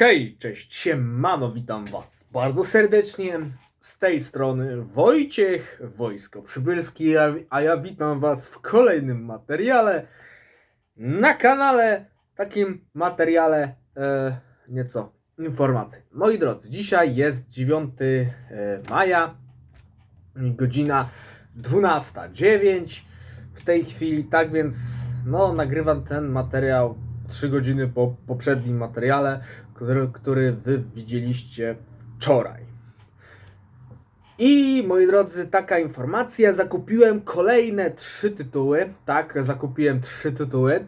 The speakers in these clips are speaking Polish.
Hej, cześć, siemano, witam was bardzo serdecznie. Z tej strony Wojciech, Wojsko Przybylski, a, ja witam was w kolejnym materiale na kanale, takim materiale e, nieco informacji. Moi drodzy, dzisiaj jest 9 e, maja, godzina 12.09 w tej chwili, tak więc no nagrywam ten materiał 3 godziny po poprzednim materiale, który, który wy widzieliście wczoraj. I moi drodzy, taka informacja, zakupiłem kolejne trzy tytuły, tak, zakupiłem trzy tytuły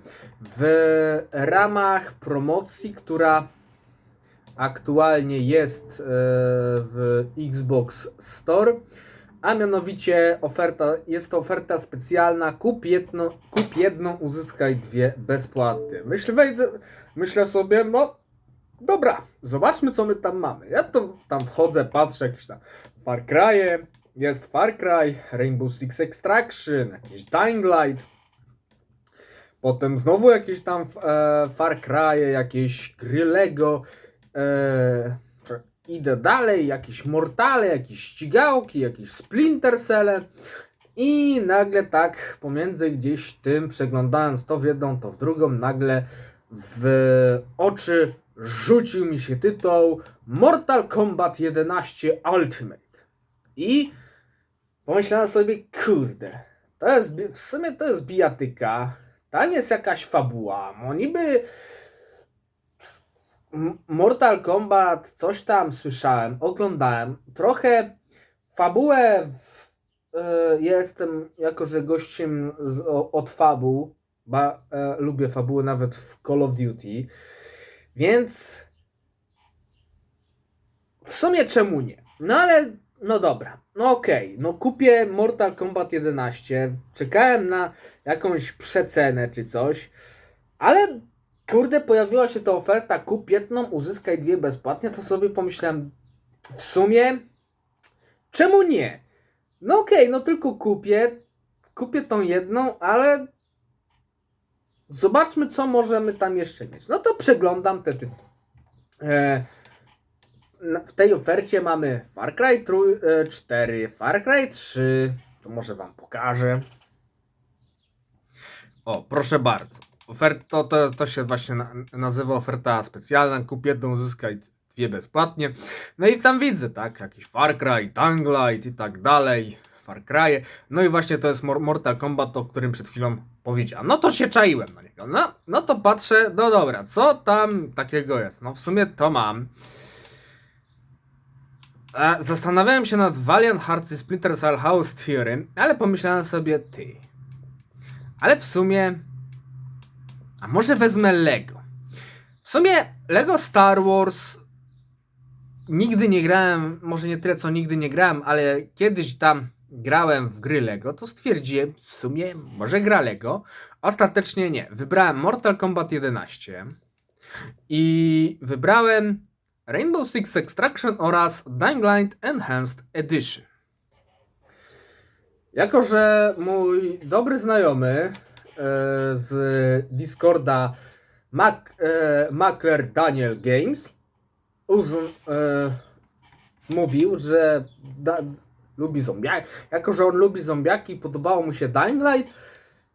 w ramach promocji, która aktualnie jest e, w Xbox Store, a mianowicie oferta, jest to oferta specjalna, kup jedno, kup jedną, uzyskaj dwie bezpłatnie. Myślę, wejdę, myślę sobie, no dobra, zobaczmy co my tam mamy. Ja to tam wchodzę, patrzę, jakieś tam Far Cry'e, jest Far Cry, Rainbow Six Extraction, jakiś Dying Light, potem znowu jakieś tam e, Far Cry'e, jakieś gry Lego, e, idę dalej, jakieś Mortale, jakieś ścigałki, jakieś Splinter Cell i nagle tak pomiędzy gdzieś tym przeglądając to w jedną, to w drugą, nagle w oczy rzucił mi się tytuł Mortal Kombat 11 Ultimate. I pomyślałem sobie, kurde, to jest, w sumie to jest bijatyka, tam jest jakaś fabuła, no niby Mortal Kombat, coś tam słyszałem, oglądałem, trochę fabułę w, e, jestem, jako że gościem z, o, od fabuł, ba, e, lubię fabuły nawet w Call of Duty, więc w sumie czemu nie? No ale, no dobra, no okej, no kupię Mortal Kombat 11, czekałem na jakąś przecenę czy coś, ale kurde, pojawiła się ta oferta, kup jedną, uzyskaj dwie bezpłatnie, to sobie pomyślałem, w sumie, czemu nie? No okej, no tylko kupię, kupię tą jedną, ale zobaczmy, co możemy tam jeszcze mieć. No to przeglądam te tytuły. E, w tej ofercie mamy Far Cry trój, e, 4, Far Cry 3, to może wam pokażę. O, proszę bardzo. Oferta, to, to, to się właśnie na, nazywa oferta specjalna. Kup jedną, uzyskaj dwie bezpłatnie. No i tam widzę, tak, jakiś Far Cry, Dying Light i tak dalej. Far Cry. No i właśnie to jest Mor- Mortal Kombat, o którym przed chwilą powiedziałem. No to się czaiłem na niego. No, no to patrzę, no dobra, co tam takiego jest? No w sumie to mam. E, Zastanawiałem się nad Valiant Hearts i Splinter Cell House Theory, ale pomyślałem sobie, ty. Ale w sumie. A może wezmę Lego? W sumie Lego Star Wars. Nigdy nie grałem, może nie tyle co nigdy nie grałem, ale kiedyś tam grałem w gry Lego, to stwierdziłem w sumie, może gra Lego. Ostatecznie nie. Wybrałem Mortal Kombat 11 i wybrałem Rainbow Six Extraction oraz Dying Light Enhanced Edition. Jako, że mój dobry znajomy e, z Discorda Mac, e, Makler Daniel Games e, mówił, że da, lubi zombiaki. Jako, że on lubi zombiaki i podobało mu się Dying Light,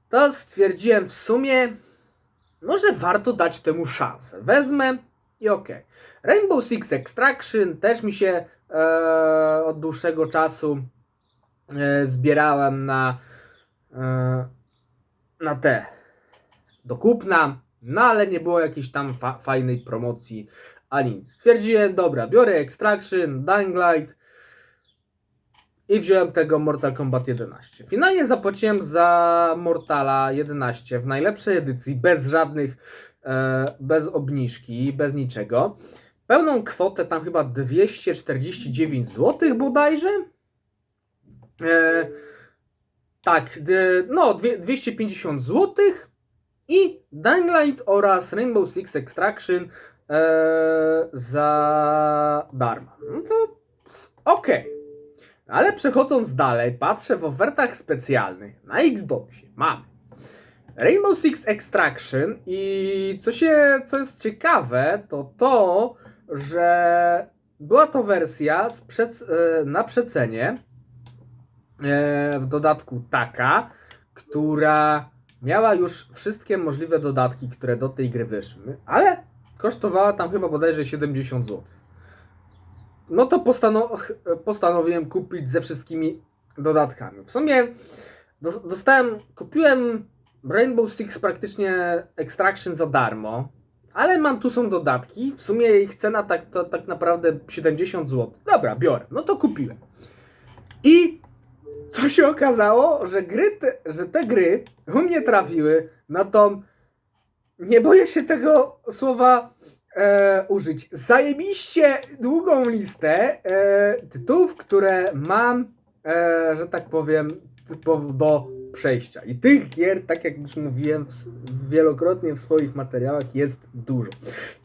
to stwierdziłem w sumie, może warto dać temu szansę. Wezmę i okej. Rainbow Six Extraction też mi się e, od dłuższego czasu e, zbierałem na, e, na te do kupna, no ale nie było jakiejś tam fa- fajnej promocji ani nic. Stwierdziłem, dobra, biorę Extraction, Dying Light i wziąłem tego Mortal Kombat 11. Finalnie zapłaciłem za Mortala 11 w najlepszej edycji, bez żadnych, e, bez obniżki, bez niczego. Pełną kwotę tam chyba 249 zł bodajże. E, tak, no dwie- 250 zł i Dying Light oraz Rainbow Six Extraction e, za darmo. No to okej. Ale przechodząc dalej, patrzę w ofertach specjalnych na Xboxie. Mamy Rainbow Six Extraction i co się, co jest ciekawe, to to, że była to wersja z przec, e, na przecenie, e, w dodatku taka, która miała już wszystkie możliwe dodatki, które do tej gry wyszły, ale kosztowała tam chyba bodajże 70 zł. No to postanow postanowiłem kupić ze wszystkimi dodatkami. W sumie dos- dostałem, kupiłem Rainbow Six praktycznie Extraction za darmo, ale mam tu są dodatki. W sumie ich cena tak, to, tak naprawdę 70 zł. Dobra, biorę. No to kupiłem. I co się okazało, że gry, te, że te gry u mnie trafiły na tą, nie boję się tego słowa e, użyć, zajebiście długą listę e, tytułów, które mam, e, że tak powiem, do przejścia. I tych gier, tak jak już mówiłem w, wielokrotnie w swoich materiałach, jest dużo.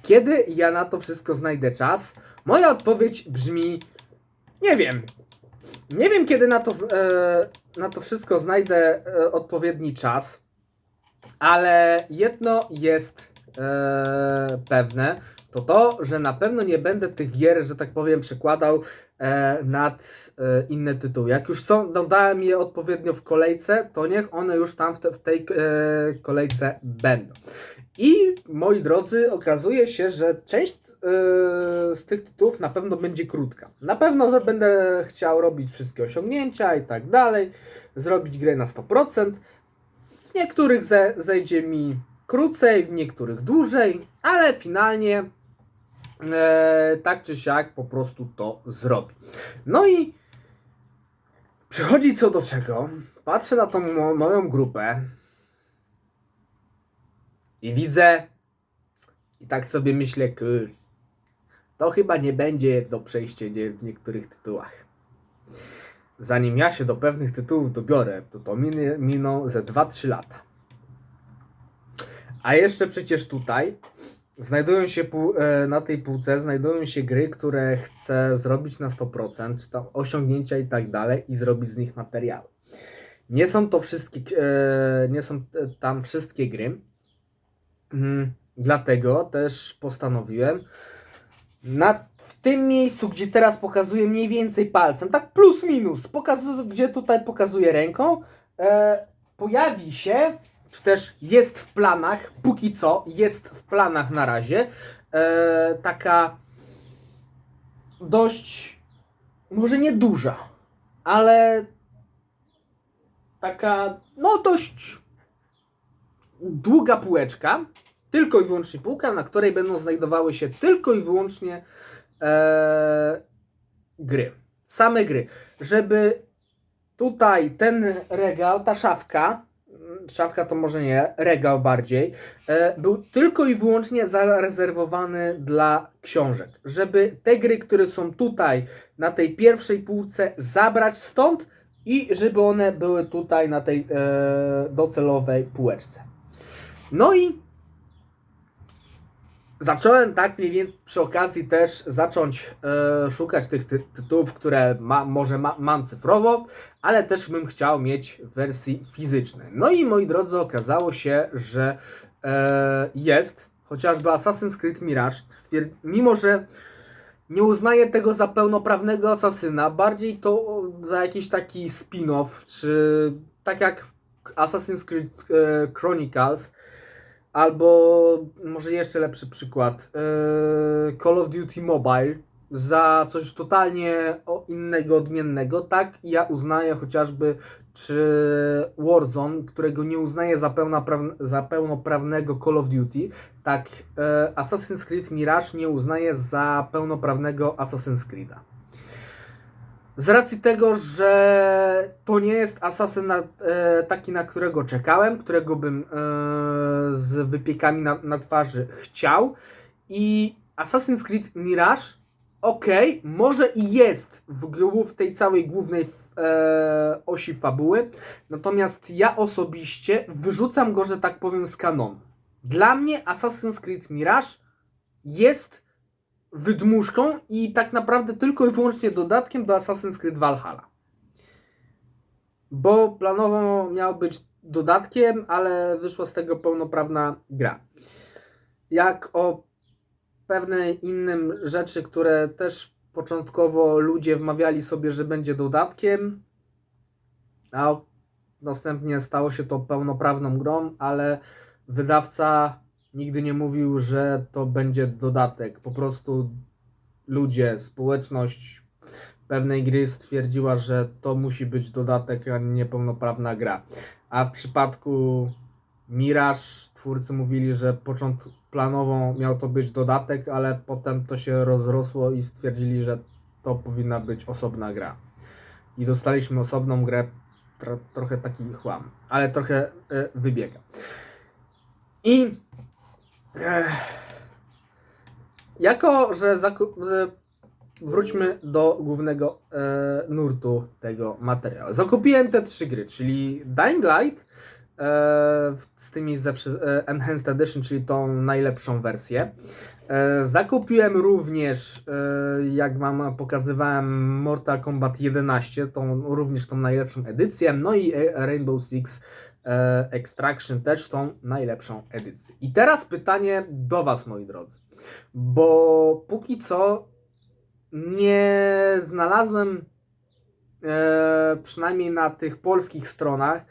Kiedy ja na to wszystko znajdę czas? Moja odpowiedź brzmi, nie wiem. Nie wiem, kiedy na to, e, na to wszystko znajdę e, odpowiedni czas, ale jedno jest e, pewne, to to, że na pewno nie będę tych gier, że tak powiem, przekładał e, nad e, inne tytuły. Jak już są, dodałem je odpowiednio w kolejce, to niech one już tam w, te, w tej e, kolejce będą. I moi drodzy, okazuje się, że część e, z tych tytułów na pewno będzie krótka. Na pewno, że będę chciał robić wszystkie osiągnięcia i tak dalej, zrobić grę na 100%. W niektórych ze, zejdzie mi krócej, w niektórych dłużej, ale finalnie e, tak czy siak po prostu to zrobi. No i przychodzi co do czego. Patrzę na tą mo- moją grupę i widzę i tak sobie myślę, kur, to chyba nie będzie do przejścia w niektórych tytułach. Zanim ja się do pewnych tytułów dobiorę, to to miną ze 2-3 lata. A jeszcze przecież tutaj znajdują się e, na tej półce znajdują się gry, które chcę zrobić na 100%, czy tam osiągnięcia i tak dalej i zrobić z nich materiały. Nie są to wszystkie, e, nie są e, tam wszystkie gry. Mm, Dlatego też postanowiłem na, w tym miejscu, gdzie teraz pokazuję mniej więcej palcem, tak plus minus, gdzie tutaj pokazuję ręką, pojawi się, czy też jest w planach, póki co jest w planach na razie, e, taka dość, może nie duża, ale taka, no dość długa półeczka, tylko i wyłącznie półka, na której będą znajdowały się tylko i wyłącznie e, gry. Same gry. Żeby tutaj ten regał, ta szafka, szafka to może nie, regał bardziej, e, był tylko i wyłącznie zarezerwowany dla książek. Żeby te gry, które są tutaj na tej pierwszej półce zabrać stąd i żeby one były tutaj na tej e, docelowej półeczce. No i zacząłem tak mniej więcej przy okazji też zacząć e, szukać tych ty tytułów, które ma, może ma, mam cyfrowo, ale też bym chciał mieć wersji fizycznej. No i moi drodzy, okazało się, że e, jest chociażby Assassin's Creed Mirage, mimo że nie uznaję tego za pełnoprawnego asasyna, bardziej to za jakiś taki spin-off, czy tak jak Assassin's Creed e, Chronicles, albo może jeszcze lepszy przykład, e, Call of Duty Mobile, za coś totalnie innego, odmiennego, tak ja uznaję chociażby czy Warzone, którego nie uznaję za, za pełnoprawnego Call of Duty, tak e, Assassin's Creed Mirage nie uznaję za pełnoprawnego Assassin's Creed'a. Z racji tego, że to nie jest asasyn na, e, taki, na którego czekałem, którego bym e, z wypiekami na, na twarzy chciał. I Assassin's Creed Mirage, okej, może i jest w, w tej całej głównej e, osi fabuły, natomiast ja osobiście wyrzucam go, że tak powiem, z kanonu. Dla mnie Assassin's Creed Mirage jest wydmuszką i tak naprawdę tylko i wyłącznie dodatkiem do Assassin's Creed Valhalla. Bo planowo miał być dodatkiem, ale wyszła z tego pełnoprawna gra. Jak o pewnej innym rzeczy, które też początkowo ludzie wmawiali sobie, że będzie dodatkiem, a następnie stało się to pełnoprawną grą, ale wydawca nigdy nie mówił, że to będzie dodatek. Po prostu ludzie, społeczność pewnej gry stwierdziła, że to musi być dodatek, a nie pełnoprawna gra. A w przypadku Mirage twórcy mówili, że początkowo planowo miał to być dodatek, ale potem to się rozrosło i stwierdzili, że to powinna być osobna gra. I dostaliśmy osobną grę, tro, trochę taki chłam, ale trochę e, wybiega. I jako, że e, wróćmy do głównego e, nurtu tego materiału. Zakupiłem te trzy gry, czyli Dying Light e, z tymi ze, wszy- e, Enhanced Edition, czyli tą najlepszą wersję. E, zakupiłem również, e, jak Wam pokazywałem, Mortal Kombat 11, tą, również tą najlepszą edycję, no i e, Rainbow Six Extraction też tą najlepszą edycję. I teraz pytanie do Was, moi drodzy, bo póki co nie znalazłem e, przynajmniej na tych polskich stronach e,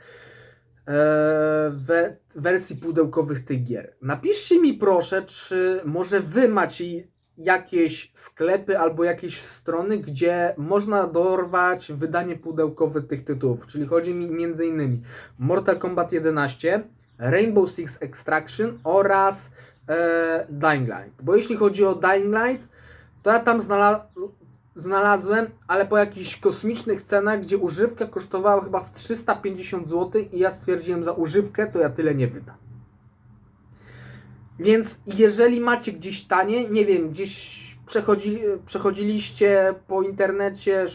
we, wersji pudełkowych tych gier. Napiszcie mi proszę, czy może wy macie jakieś sklepy albo jakieś strony, gdzie można dorwać wydanie pudełkowe tych tytułów. Czyli chodzi mi innymi Mortal Kombat 11, Rainbow Six Extraction oraz e, Dying Light. Bo jeśli chodzi o Dying Light, to ja tam znalazłem, ale po jakichś kosmicznych cenach, gdzie używka kosztowała chyba z 350 zł i ja stwierdziłem za używkę, to ja tyle nie wydam. Więc jeżeli macie gdzieś tanie, nie wiem, gdzieś przechodzi, przechodziliście po internecie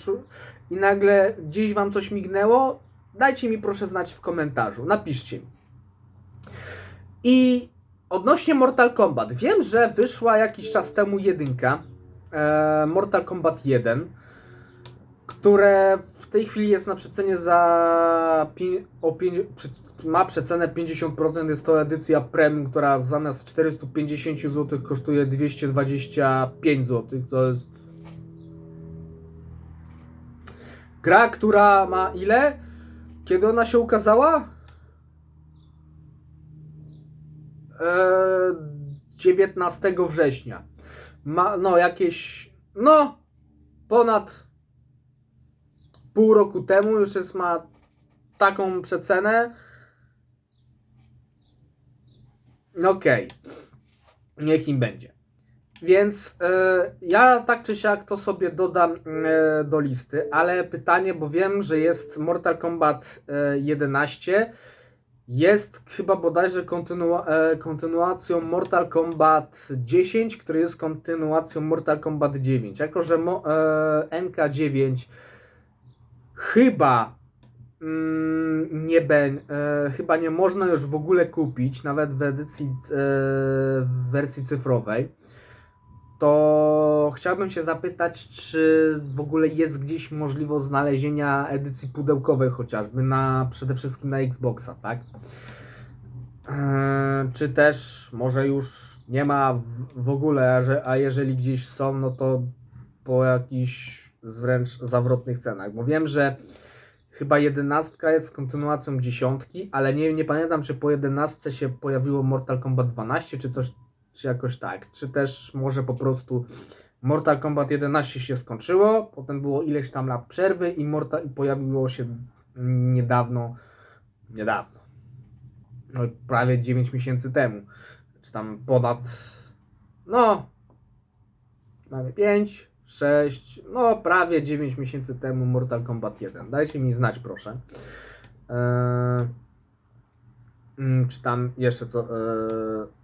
i nagle gdzieś wam coś mignęło, dajcie mi proszę znać w komentarzu, napiszcie mi. I odnośnie Mortal Kombat, wiem, że wyszła jakiś czas temu jedynka, e, Mortal Kombat 1, które w tej chwili jest na przecenie za o ma przecenę 50%, jest to edycja premium, która zamiast 450 zł kosztuje 225 zł, to jest gra, która ma ile? Kiedy ona się ukazała? Eee, 19 września ma no jakieś no ponad pół roku temu już jest ma taką przecenę. No Okej. Niech im będzie. Więc e, ja tak czy siak to sobie dodam e, do listy, ale pytanie, bo wiem, że jest Mortal Kombat e, 11 jest chyba bodajże kontynua- e, kontynuacją Mortal Kombat 10, który jest kontynuacją Mortal Kombat 9. Jako, że mo- e, MK9 chyba mm, nie ben, e, chyba nie można już w ogóle kupić, nawet w edycji e, w wersji cyfrowej, to chciałbym się zapytać, czy w ogóle jest gdzieś możliwość znalezienia edycji pudełkowej chociażby na przede wszystkim na Xboxa, tak? Eee, czy też może już nie ma w, ogóle, a, a jeżeli gdzieś są, no to po jakichś wręcz zawrotnych cenach, bo wiem, że chyba jedenastka jest kontynuacją dziesiątki, ale nie, nie pamiętam, czy po jedenastce się pojawiło Mortal Kombat 12, czy coś, czy jakoś tak, czy też może po prostu Mortal Kombat 11 się skończyło, potem było ileś tam lat przerwy i, Mortal, pojawiło się niedawno, niedawno, no, prawie 9 miesięcy temu, czy tam ponad, no, mamy 5, 6, no prawie 9 miesięcy temu Mortal Kombat 1. Dajcie mi znać, proszę. Eee, czy tam jeszcze co e,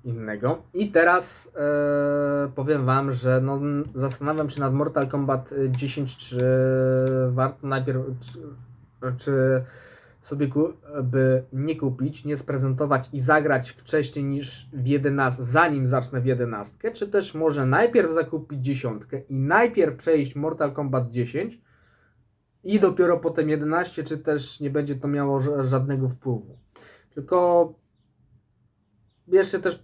innego. I teraz e, powiem Wam, że no, zastanawiam się nad Mortal Kombat y, 10, czy warto najpierw, czy, czy sobie by nie kupić, nie sprezentować i zagrać wcześniej niż w 11, zanim zacznę w 11, czy też może najpierw zakupić dziesiątkę i najpierw przejść Mortal Kombat 10 i dopiero potem 11, czy też nie będzie to miało ża- żadnego wpływu. Tylko bierzcie też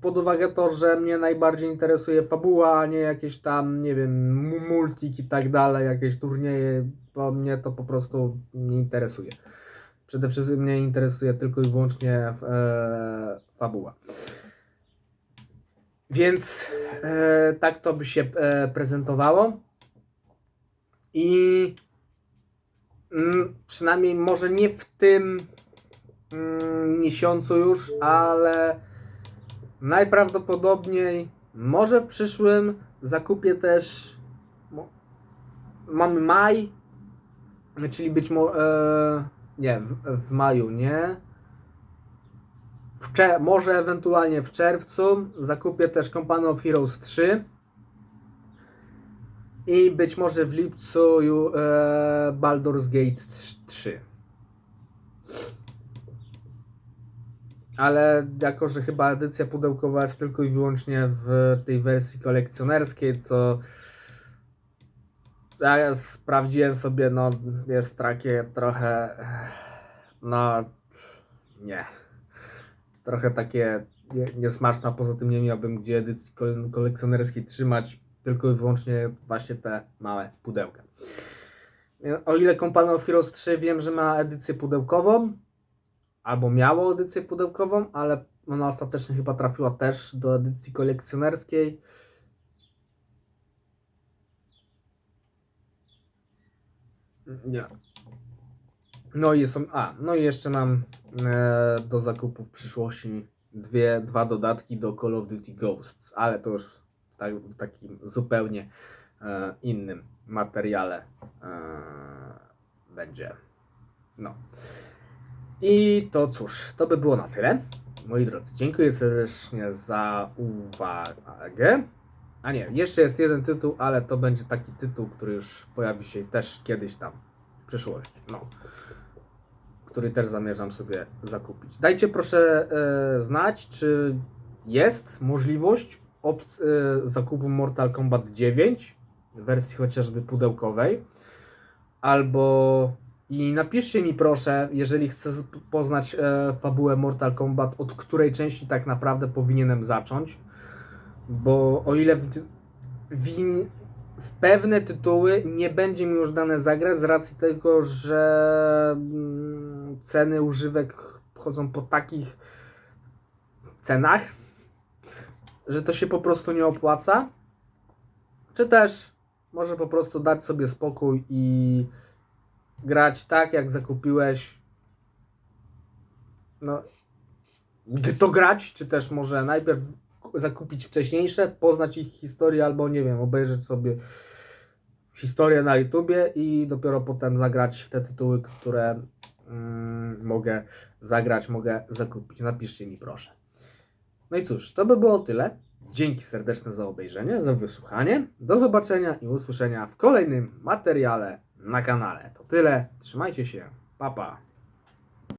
pod uwagę to, że mnie najbardziej interesuje fabuła, a nie jakieś tam, nie wiem, mu- multik i tak dalej, jakieś turnieje, bo mnie to po prostu nie interesuje. Przede wszystkim mnie interesuje tylko i wyłącznie e, fabuła. Więc e, tak to by się e, prezentowało. I mm, przynajmniej może nie w tym mm, miesiącu już, ale najprawdopodobniej może w przyszłym zakupię też mamy maj, czyli być może nie, w, w maju nie. W może ewentualnie w czerwcu zakupię też Company of Heroes 3 i być może w lipcu e, Baldur's Gate 3. Ale jako, że chyba edycja pudełkowa jest tylko i wyłącznie w tej wersji kolekcjonerskiej, co ja sprawdziłem sobie, no jest takie trochę, no nie, trochę takie nie- niesmaczne, poza tym nie miałbym gdzie edycji kole- kolekcjonerskiej trzymać, tylko i wyłącznie właśnie te małe pudełka. O ile Company of Heroes 3 wiem, że ma edycję pudełkową, albo miało edycję pudełkową, ale ona ostatecznie chyba trafiła też do edycji kolekcjonerskiej. Nie. No i są. A, no i jeszcze mam e, do zakupu w przyszłości dwie, dwa dodatki do Call of Duty Ghosts, ale to już tak, w takim zupełnie e, innym materiale e, będzie. No. I to cóż, to by było na tyle. Moi drodzy, dziękuję serdecznie za uwagę. A nie, jeszcze jest jeden tytuł, ale to będzie taki tytuł, który już pojawi się też kiedyś tam w przyszłości. No. Który też zamierzam sobie zakupić. Dajcie proszę e, znać, czy jest możliwość e, zakupu Mortal Kombat 9 w wersji chociażby pudełkowej. Albo i napiszcie mi proszę, jeżeli chcę poznać e, fabułę Mortal Kombat, od której części tak naprawdę powinienem zacząć. Bo o ile w, w, pewne tytuły nie będzie mi już dane zagrać z racji tego, że mm, ceny używek chodzą po takich cenach, że to się po prostu nie opłaca. Czy też może po prostu dać sobie spokój i grać tak, jak zakupiłeś. No, gdy to grać, czy też może najpierw zakupić wcześniejsze, poznać ich historię, albo nie wiem, obejrzeć sobie historię na YouTubie i dopiero potem zagrać w te tytuły, które mm, mogę zagrać, mogę zakupić. Napiszcie mi proszę. No i cóż, to by było tyle. Dzięki serdeczne za obejrzenie, za wysłuchanie. Do zobaczenia i usłyszenia w kolejnym materiale na kanale. To tyle. Trzymajcie się. Pa pa.